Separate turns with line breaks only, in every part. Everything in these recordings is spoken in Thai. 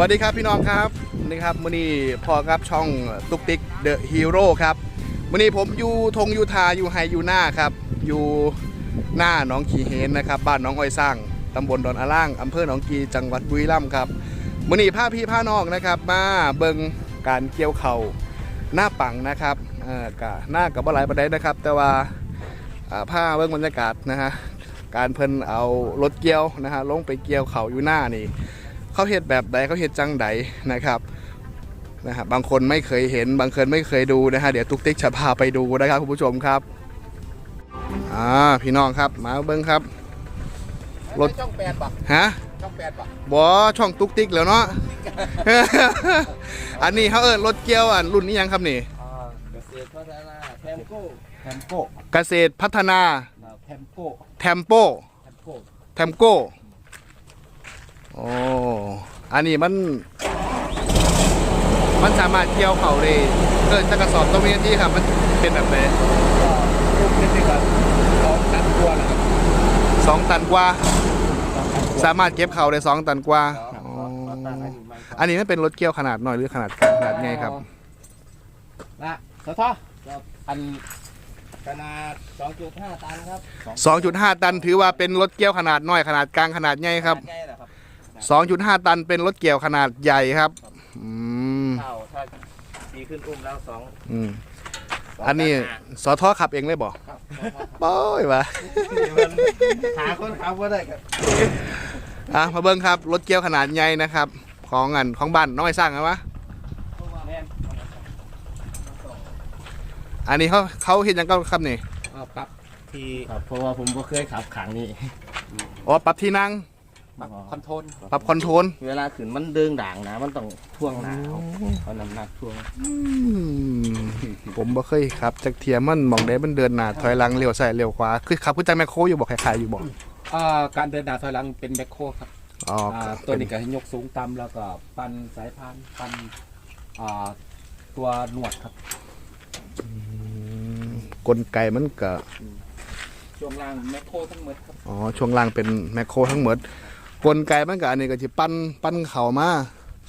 วัสดีครับพี่น้องครับนี่ครับมื่อนี้พอครับช่องตุ๊กติ๊กเดอะฮีโร่ครับมื่อนี้ผมอยู่ทงยูทาอยู่ไฮยูน่าครับอยู่หน้าหนองขีเฮนนะครับบ้านน้องอ้อยสร้างตำบลดอนอาล่างอำเภอหนองกีจังหวัดบุรีรัมย์ครับมื่อนี้พาพี่พานองนะครับมาเบิงการเกี่ยวเข่าหน้าปังนะครับเออกะหน้ากับว่หลายประเด็นนะครับ แต่ว่าผ้าเบิ้งบรรยากาศนะฮะการเพิ่นเอารถเกี่ยวนะฮะลงไปเกี่ยวเข่าอยู่หน้านี่ เขาเห็ดแบบใดเขาเห็ดจังใดนะครับนะครับบางคนไม่เคยเห็น บางคนไม่เคยดูนะฮะเดี๋ยวตุ๊กติ๊กจะพาไปดูนะครับคุณผู้ชมครับอ่าพี่น้องครับมาเบิ้งครับ รถ
ช่องแปดป่ะ
ฮะ
ช่องแปดป่ะ
บอช่องตุ๊กติ๊กแล้วเนาะอันนี้เขาเอิญรถเกี่ยวอันรุ่นนี้ยังครับนี่
อ่าเกษตรพัฒนาแทมโก้แทมโก้
เกษตรพัฒนา
แทมโก้
แทมโป
แทมโก้
แทมโก้ โอ้อันนี้มัน มันสามารถเกี่ยวเขาได้เกิดจะกระสอบตัวนี้ที่ครับ มันเป็นแบบไหน
ก็ลูกนิดนึงครับสองตันตัวนะครับ
สองตันกว่า
สองตันตัว
สามารถเก็บเขาได้สองตันกว่า
ครับ
อ๋อ
ขอตั้งให้ดูไหมครับ
อันนี้มันเป็นรถเกี่ยวขนาดน้อยหรือขนาดกลางขนาดไงครับ
ละสะท้อครับอันขนาด 2.5 ตันครับ
2.5 ตันถือว่าเป็นรถเกี่ยวขนาดน้อยขนาดกลางขนาดใหญ่ครับ
ใหญ่เหรอครับ
2.5 ตันเป็นรถเกี่ยวขนาดใหญ่ครับ อืม
เท่าถ้าดีขึ้นอุ้มแล้วสอง
อืม
สง
อันนี้
ตัห้า
สอทอขับเองเลยบ่
ครับ
ป้อยวะ
หาคนขับก็ได้ครับ
อะมาเบิ้งครับรถเกี่ยวขนาดใหญ่นะครับ ของอันของบ้านน้อยสร้างกันวะ
แม่น
อันนี้เขาเขาเห็นยังก็ครับนี่
เอาปรับที่ครับเพราะว่าผมก็เคยขับขังนี่
อ๋อปรับที่นั่ง
ปรับคอนโทรล
ปรับคอนโทรล
เวลาขึ้นมันเดิงด่างนะ มันต้องท่วงหนาเอาเอาน้ำหนักท่วง
อืมผมบ่เคยครับจากเทียมมันมองได้มันเดินหน้าถอยหลังเลี้ยวซ้ายเลี้ยวขวาคือขับคือจังแมคโครอยู่บ่คล้ายๆอยู่บ่
อ่าการเดินหน้าถอยหลังเป็นแมคโครครับ
อ๋อ
อ่า
ครับ
ตัวนี้ก็ให้ยกสูงต่ำแล้วก็ปันสายพานปันอ่าตัวหนวดครับ
อืมกลไกมันก็
ช่วงล่างแมคโครทั้งหมดครับ
อ๋อช่วงล่างเป็นแมคโครทั้งหมด กลไกมันก็อันนี้ก็สิปั้นปั้นเข่ามา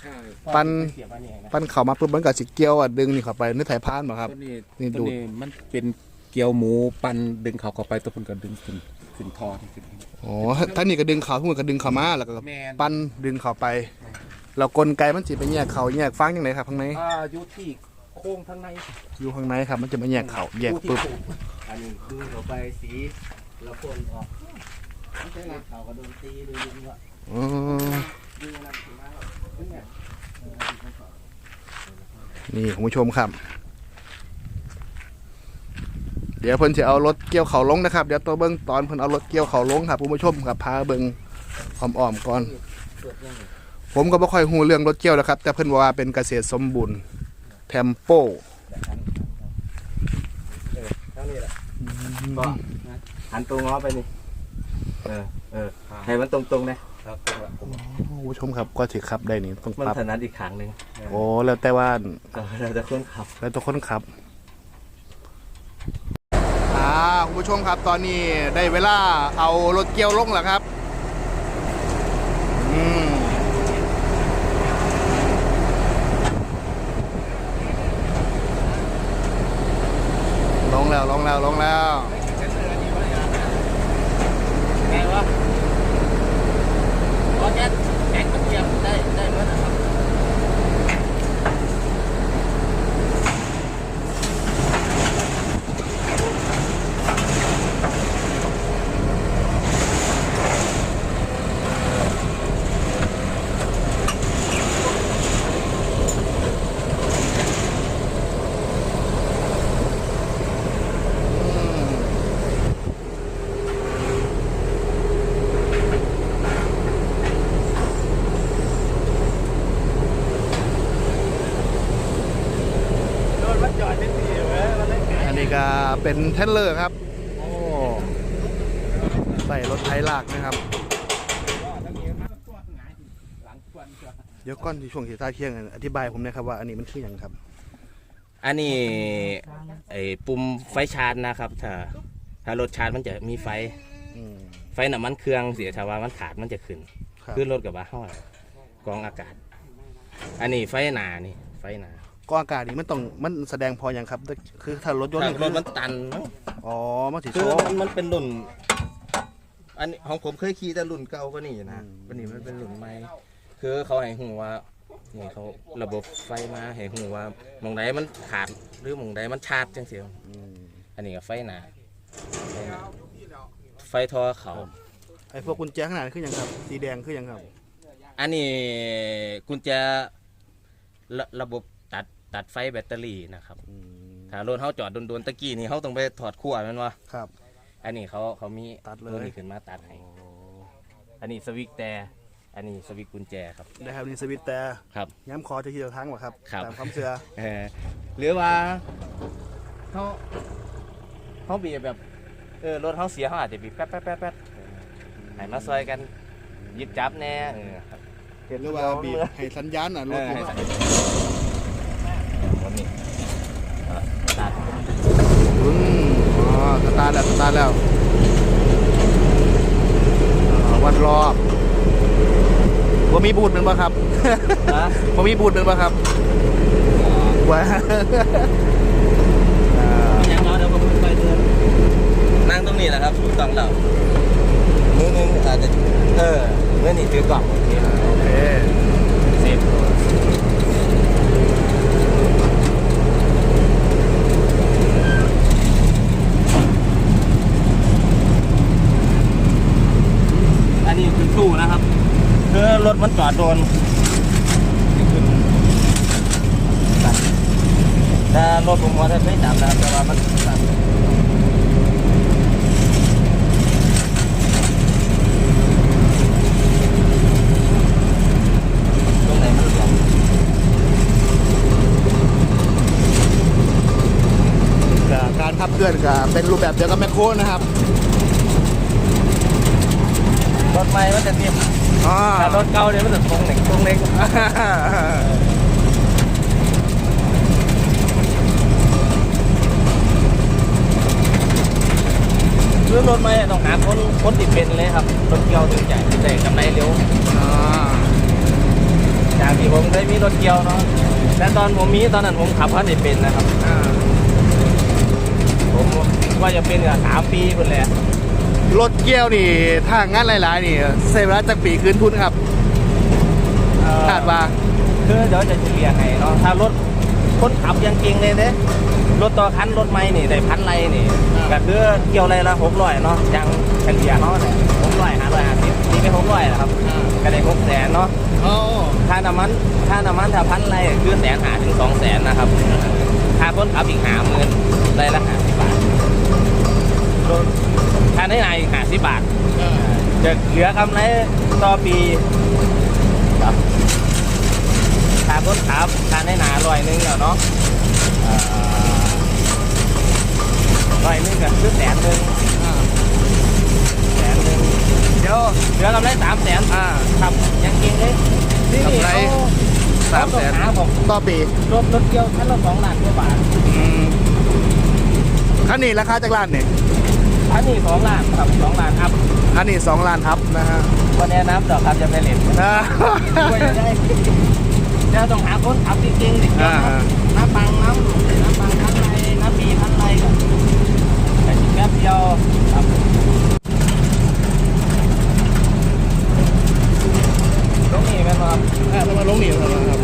ใช่
ปัน
เสียบอันนี้นะ
ปั้นเข่ามาปุ๊บมันก็สิเกี่ยวอะดึงนี่เข้าไปในสายพานบ่ครับ
ตัวนี้
นี่
ตัว
ดูด
นี้มันเป็นเกี๊ยวหมูปันดึงเขาเข้าไปตัวคนก็ดึงขึ้นขึ้นทอขึ้น
อ๋อท่านนี่ก็ดึงเข่าทุกคนก็ดึงเข่ามาแล้วก็
แมน
ปั้นดึงเข้าไปแล้วกลไกมันสิไปแยกเข่าแยกฟางจังไดครับข้างใน
อ่าอยู่ที่โค้งข้างใน
อยู่ข้างในครับมันจะมาแยกเข่าแยก
อยู่ที่
ปุ๊บ
โค้ง
อันนี้ดูเข้าไปสีแล้วคนออกไม่ใช่นะเขาก็โดนตีดูดึงว่า
อ๋อ
ดึงอะ ไรถึงมาแล้วเนี่ย
นี่คุณผู้ชมครับ เดี๋ยวเพิ่นจะเอารถเกี่ยวเขาลงนะครับ เดี๋ยวตัวเบิ้งตอนเพิ่นเอารถเกี่ยวเขาลงครับคุณผู้ชมครับพาเบิ้งอ้อมๆก่อน
เปิดยังไง
ผมก็ไม่ค่อยหูเรื่องรถเกี่ยวแล้วครับ แต่เพิ่นว่าเป็นเกษตรสมบูรณ์เทมโป
ทั้งนี้แหละก็หันตัวง้อไปนี่ เออ เออให้มันตรงๆนะ ครับตรงละ
คุณผู้ชมครับก็ถือขับได้นี่ต้อง
มัน
ปรับ
ถนัดอีกขางหนึ่ง
โอ้แล้วแต่ว่า
ก็เราจะคนขับ
แล้วตัวคนขับ อ่าคุณผู้ชมครับตอนนี้ได้เวลาเอารถเกี่ยวลงแล้วครับอืมลงแล้วลงแล้วลงแล้ว
ไงวะโอเคแข็งมันเทียมได้ได้เมื่อนะครับ โดนมันจอดนิดเดียวเว้ยมันเล่นไง
อันนี้ก็ เป็นเทนเลอร์ครับโอ้ใส่รถไถลากนะครับ
หลังควนก่อน
เดี๋ยวก่อนที่ช่วงที่ตาเที่ยงอธิบายผมนะครับว่าอันนี้มันคืออย่างครับ
อันนี้ไอ้ปุ่มไฟชาร์จนะครับ ถ้า ถ้ารถชาร์จมันจะมีไฟ
อืม
ไฟน้ำมันเครื่องเสียถ้าว่ามันขาดมันจะขึ้น
ครับ
ขึ้นรถกับว่าห้อยกรองอากาศ อันนี้ไฟหนานี่ ไฟหนา ก
ล้องอากาศนี่มันต้องมันแสดงพออย่างครับ คือถ้ารถยนต์
ถ้า
นี่
รถมันตันมั้ง
อ๋อมันสิ
คื
โช
อ
ว์
มันมันเป็นรุ่น อันนี้ของผมเคยขี่แต่รุ่นเก่าก็นี่นะ
อืม
วันนี้มันเป็นรุ่นใหม่คือเขาให้หูว่านี่เขาระบบไฟมาให้หูว่าหมองใดมันขาดหรือหมองใดมันชาร์จจังเสียง
อืม
อันนี้ก็ไฟหนาไฟหนาไฟทอเขา
ไอ้พวกกุญแจข้างหน้าคือหยังครับ สีแดงคือหยังครับ
อันนี้กุญแจระระบบ ตัดตัดไฟแบตเตอรี่นะครับ
อืม
ถ้ารถเขาจอดโดนๆตะกี้นี่เขาต้องไปถอดขั้วแมันวะ
ครับ
อันนี้เขาเขามี
ตัดเลย
ตัวนี้ขึ้นมาตัดให้อันนี้สวิตช์แต่อันนี้สวิตช์กุญแจครับ
ได้ครับนี่สวิตช์แต่
ครับ
ย้ำคอจะทีเดียวทั้งวะครับ
ครับ
ตามความเชื่อ
เออหรือว่าเขาเขาบีบแบบเออรถเขาเสียเขาอาจจะบีบแป๊ดแป๊ดแป๊ดแป๊ดให้มาซอยกันหยิบจับแน่เออครับ
หรือว่าบีบให้สัญญาณน่ะร
เอ
ถ
อ
ผม
ให้
ว่า
ใส่รถนี่เออตัด
อืมอ๋อส ตาร์ทแล้วสตาร์ทแล้วอ่าวัดรอบว่ามีบูดเป็นปะครับ
นะ
ว่ามีบูดเป็นปะครับว้าอ่า
ยังเนาะเดี๋ยวผมไปเดินนั่งตรงนี้แหละครับถูกต้องแล้วมือหนึงอาจจะเออเมื่อนี่ถือกล่องโอเค
โอเค
เซฟอันนี้คือตู้นะครับคือรถ มันจอดโดนแต่รถผมว่าได้ไม่จับนะแต่ว่ามันสั่นตรงไหนมันหลวม
ก็การขับเคลื่อนก็เป็นรูปแบบเดียวกับแมคโครนะครับ
รถใหม่มันจะนิ่ม
อ๋อ
แต่รถเก่าเนี่ยมันจะตรงเหน็กตรงเล็กซื้อรถใหม่ต้องหาคนคนติดเป็นเลยครับรถเกี่ยวถึงจะได้กำไรเร็ว
อ๋อ
จากที่ผมเคยมีรถเกี่ยวเนาะแต่ตอนผมมีตอนนั้นผมขับพันติดเป็นนะครับผมว่าจะเป็นกับสามปีคนแหละ
รถเกี่ยวนี่ถ้างานหลายๆนี่ใช้เวลาจากปีคืนทุนครับ
เอ่อ
คาดว่า
คือเดี๋ยวจะเฉลี่ยให้เนาะถ้ารถคนขับยังเก่งเลยเด้รถต่อคันรถใหม่นี่ได้พันไรนี่ก็คือเกี่ยวไรละหกร้อยเนาะยังเฉลี่ยเนาะเนี่ยหกร้อยห้าร้อยห้าสิบนี่ไม่หกร้อยนะครับก็ได้หกแสนเนาะ
อ๋อ
ค่าน้ำมันค่าน้ำมันถ้าพันไรคือแสนหาถึงสองแสนนะครับค่าคนขับอีกหาหมื่นไรละห้า สิบบาทจะเหลือกำไรต่อปีครับค่าคนขับค่าในหนาร้อยหนึงแล้วเนาะอ่าร้อยหนึงก็คือแสนหนึ่งแสนหนึ่งเดี๋ยวเหลือกำไรสามแสน
อ่า
ครับยังเก่งเลยที่นี่
กำไร
เขา
สามแสน
เขาต้องหาผม
ต่อปี
รถรถเกี่ยวคันละสองล้านกว่าบาท
อืมคันนี้ราคาจากล้านนี่
อันนี้สองล้านครับสองล้านอัพ
คันนี้สองล้านครับนะฮะ
วันนี้น้ำดอกครับจะไปเล่น
อ่า
ช่วยได้เดี๋ยวต้องหาคนขับจริงๆดิ
อ่า
น้ำปังน้ำน้ำปังพันไรน้ำปีพันไรก็แต่แป๊บเดียวครับตรงนี้แม่นบ่ครับ
อ่าเรามาลงนี่ครับครับ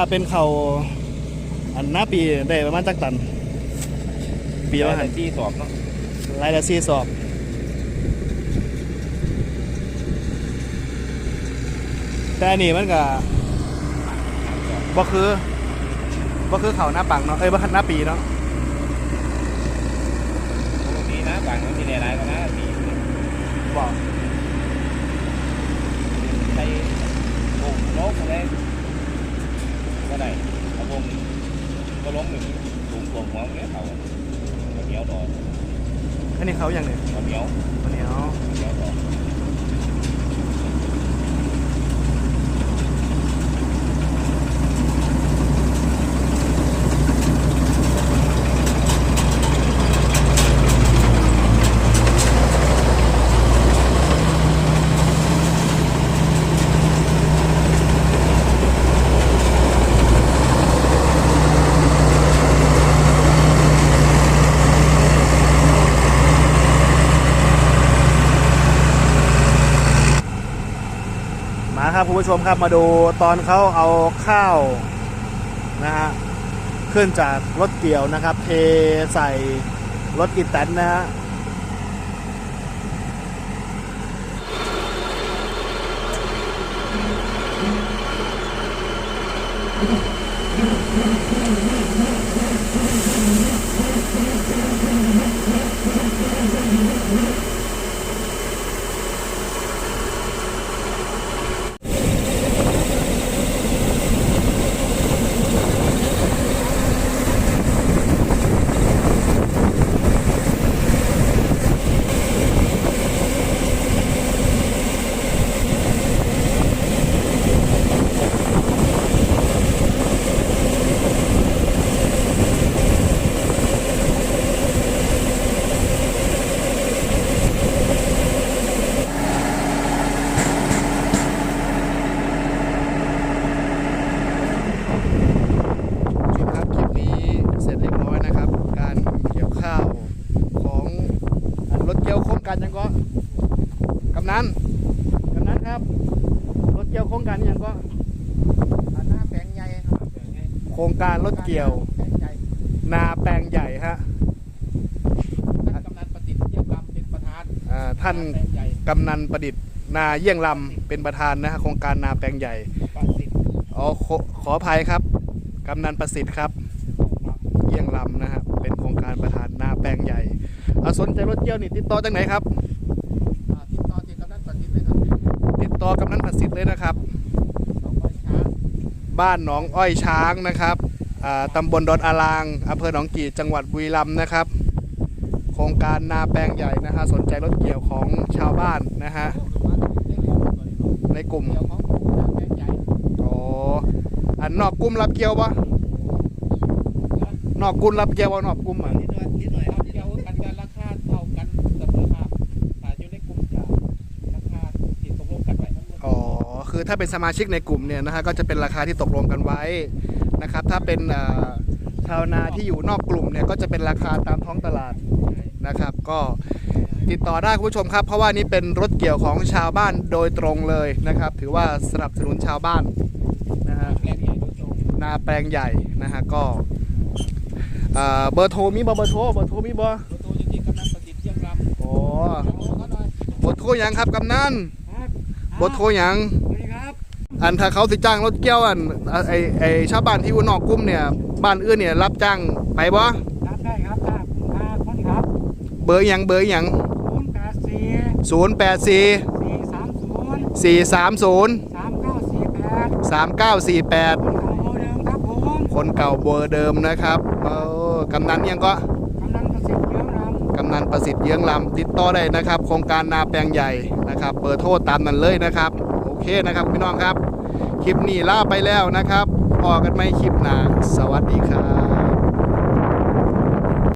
า
เป็
นเขาอันหน้าปีได้ประมาณจักตัน ปีละหัน
ที่สอบเนาะ
รายละสี่สอบแต่อันนี้มันก็บ่คือบ่คือเขาหน้าปังเนาะเอ้ยบ่หน้าปีเนาะ
ปกตินะบางมันมีหลายๆก็นะปี
บอก
ใส่โอ่งโลกอะไร ก็ได้กระวงก็ล้มหนึ่งสูงกว่าหัวเนี้ยเขาข้าวเหนียวดอก
อันนี้เขาอย่างหนึ่ง
ข้าวเหนียว
อันนี้เอา
ข้าวเหนียวดอก
ครับคุณผู้ชมครับมาดูตอนเขาเอาข้าวนะฮะขึ้นจากรถเกี่ยวนะครับ เทใส่รถอีแตนนะฮะชมครับคลิปนี้เสร็จเรียบร้อยนะครับ การเกี่ยวข้าวของอันรถเกี่ยวโครงการยังก็กำนันกำนันครับ รถเกี่ยวโครงการยังก็
หน้าแปลงใหญ่ครับแปลงใหญ่
โครงการรถเกี่ยว
แปลงใหญ่
นาแปลงใหญ่ฮะ
ท่านกำนันประสิทธิ์เยี่ยมลำเป็นประธาน
อ่าท่าน
แปลงใหญ่
กำนันประดิษฐ์นาเยี่ยงลำเป็นประธานนะฮะโครงการนาแปลงใหญ่
ประสิทธิ์
อ๋อขอขออภัยครับกำนันประสิทธิ์ครับ เยี่ยงลำนะฮะเป็นโครงการประธานนาแปลงใหญ่อ่าสนใจรถเกี่ยวนี่ติดต่อจากไหนครับ
อ่าติดต่อที่กำนันประสิทธิ์เลยครับ
ต่อกำนันประสิทธิ์เลยนะครับ
สองร้อยช้าง
บ้านหนองอ้อยช้างนะครับอ่าตำบลดอนอารางอำเภอหนองกี่จังหวัดบุรีรัมย์นะครับ โครงการนาแปลงใหญ่นะฮะสนใจรถเกี่ยวของชาวบ้านนะฮะในกลุ่ม
เกี่ยวของหน้าแปลงใหญ่
อ๋ออันนอกกลุ่มรับเกี่ยวปะนอกกลุ่มรับเกี่ยวปะนอกกลุ่มอะ คือถ้าเป็นสมาชิกในกลุ่มเนี่ยนะฮะก็จะเป็นราคาที่ตกลงกันไว้นะครับ ถ้าเป็นอ่าชาวนาที่อยู่นอกกลุ่มเนี่ยก็จะเป็นราคาตามท้องตลาดนะครับ ก็ติดต่อได้คุณผู้ชมครับ เพราะว่านี่เป็นรถเกี่ยวของชาวบ้านโดยตรงเลยนะครับ ถือว่าสนับสนุนชาวบ้านนะฮะ
แปลงใหญ่โดยตรง
นาแปลงใหญ่นะฮะก็อ่าเบอร์โทรมีบ่เบอร์โทรเบอร์โทรมีบ่
รถตู้จริงๆกำนันประสิทธิ์เยี่ยมลำ
โอ้
โอ้ก็หน่อย
เบอร์โทรหยังครับกำนัน
ครับ
เบอร์โทรหยัง
สวัสดีครับ
อันถ้าเขาสิจ้างรถเกี่ยวอันไอไอชาวบ้านที่อยู่นอกกลุ่มเนี่ยบ้านอื่นเนี่ยรับจ้างไปบ่
รับได้ครับถ้าถ้าคนครับ
เบอร์หยังเบอร์หยัง
ศูนย์แปดสี่
084
สี่สามศูนย์
430
สามเก้าสี่แปด
3948
คนเก่าเบอร์เดิมครับผม
คนเก่าเบอร์เดิมนะครับเออกำนันยังก็
กำนันประสิทธิ์เยี่ยมลำ
กำนันประสิทธิ์เยื้องลำติดต่อได้นะครับ โครงการนาแปลงใหญ่นะครับ เบอร์โทรตามนั้นเลยนะครับ โอเคนะครับพี่น้องครับ คลิปนี้ลาไปแล้วนะครับพอกันไหมคลิปหน้าสวัสดีครับ